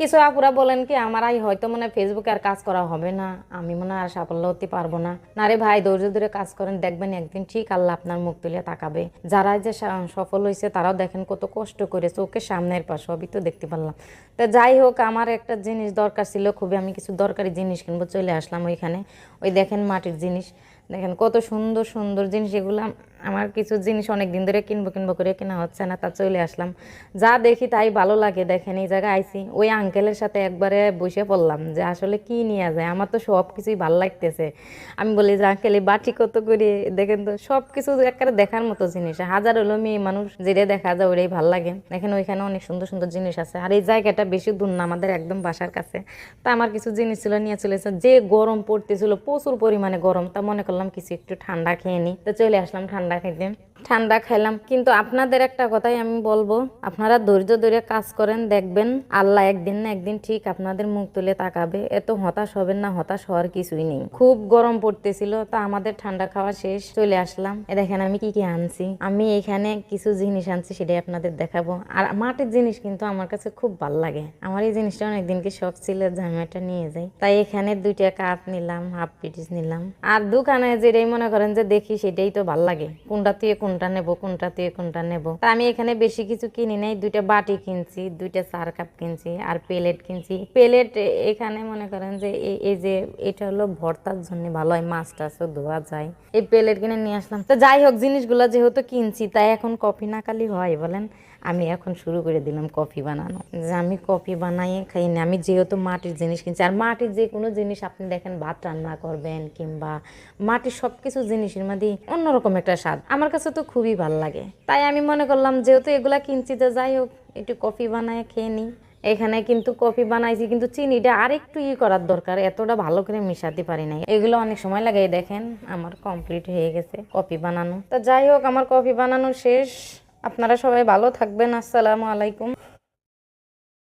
কিছু আপুরা বলেন কি, আমার আই হয়তো মনে ফেসবুকে আর কাজ করা হবে না। আমি মনে আর সাফল্য হতে পারব না। না রে ভাই, ধৈর্য ধরে কাজ করেন, দেখবেন একদিন ঠিক আল্লাহ আপনার মুখ তুলে তাকাবে। যারা যে সফল হয়েছে তারাও দেখেন কত কষ্ট করে চোখের সামনের পা সবই তো দেখতে পারলাম। তা যাই হোক, আমার একটা জিনিস দরকার ছিল, খুবই আমি কিছু দরকারি জিনিস কিনবো, চলে আসলাম ওইখানে। ওই দেখেন মাটির জিনিস। দেখেন কত সুন্দর সুন্দর জিনিস, এগুলো আমার কিছু জিনিস অনেক দিন ধরে কিনবো কিনবো করে কেনা হচ্ছে না, তা চলে আসলাম। যা দেখি তাই ভালো লাগে, দেখেন এই জায়গায় আইসি ওই আঙ্কেলের সাথে একবারে বসে পড়লাম যে আসলে কি নিয়ে যায়? আমার তো সব কিছুই ভালো লাগতেছে। আমি বলি যে আঙ্কেল এই বাটি কত করে? দেখেন তো, সব কিছু একেবারে দেখার মতো জিনিস। হাজার হলো মেয়ে মানুষ, যেটা দেখা যায় ওটাই ভালো লাগে। দেখেন ওইখানে অনেক সুন্দর সুন্দর জিনিস আছে। আর এই জায়গাটা বেশি দূর না, আমাদের একদম বাসার কাছে। তা আমার কিছু জিনিস ছিল, নিয়ে চলে এসেছে। যে গরম পড়তেছিল, প্রচুর পরিমাণে গরম। তা মনে করলাম কিছু একটু ঠান্ডা খেয়ে নিই তো চলে আসলাম ঠান্ডা ઠંડા ખાઈ ঠান্ডা খাইলাম। কিন্তু আপনাদের একটা কথাই আমি বলব, আপনারা ধৈর্য ধরে কাজ করেন, দেখবেন আল্লাহ একদিন না একদিন ঠিক আপনাদের মুখ তুলে তাকাবে। এত হতাশ হবেন না, হতাশ হওয়ার কিছুই নেই। খুব গরম পড়তেছিল, তা আমাদের ঠান্ডা খাওয়া শেষ, চলে আসলাম। এ দেখেন আমি কি কি আনছি, আমি এখানে কিছু জিনিস আনছি সেটাই আপনাদের দেখাবো। আর মাটির জিনিস কিন্তু আমার কাছে খুব ভালো লাগে। আমার এই জিনিসটা অনেকদিনকে শখ ছিল, যে আমি এটা নিয়ে যাই। তাই এখানে দুইটা কাপ নিলাম, হাফ পিটিস নিলাম। আর দোকানে যেটাই মনে করেন যে দেখি সেটাই তো ভালো লাগে। কোনটা তুই কোনটা নেব, কোনটা তুই কোনটা নেব। তা আমি এখানে বেশি কিছু কিনি নাই, দুইটা বাটি কিনছি, দুইটা চার কাপ কিনছি আর প্লেট কিনছি। প্লেট এখানে মনে করেন যে এই- যে এটা হলো ভর্তার জন্য ভালো হয়, মাছ টাছও ধোয়া যায়। এই প্লেট কিনে নিয়ে আসলাম। তো যাই হোক, জিনিসগুলো যেহেতু কিনছি, তাই এখন কফি না খালি হয়, বলেন। আমি এখন শুরু করে দিলাম কফি বানানো। যে আমি কফি বানাই, খাই না, আমি যেহেতু মাটির জিনিস কিনছি, আর মাটির যে কোনো জিনিস আপনি দেখেন, ভাত রান্না করবেন কিংবা মাটির সব কিছু জিনিসের মধ্যে অন্যরকম একটা স্বাদ। আমার কাছে তো খুবই ভালো লাগে। তাই আমি মনে করলাম যেহেতু এগুলা কিনছি তো যাই হোক, একটু কফি বানায় খেয়ে নিই। এখানে কিন্তু কফি বানাইছি, কিন্তু চিনিটা আর একটু ই করার দরকার, এতটা ভালো করে মিশাতে পারি নাই। এগুলো অনেক সময় লাগে দেখেন, আমার কমপ্লিট হয়ে গেছে কফি বানানো। তা যাই হোক, আমার কফি বানানো শেষ। আপনারা সবাই ভালো থাকবেন, আসসালামু আলাইকুম।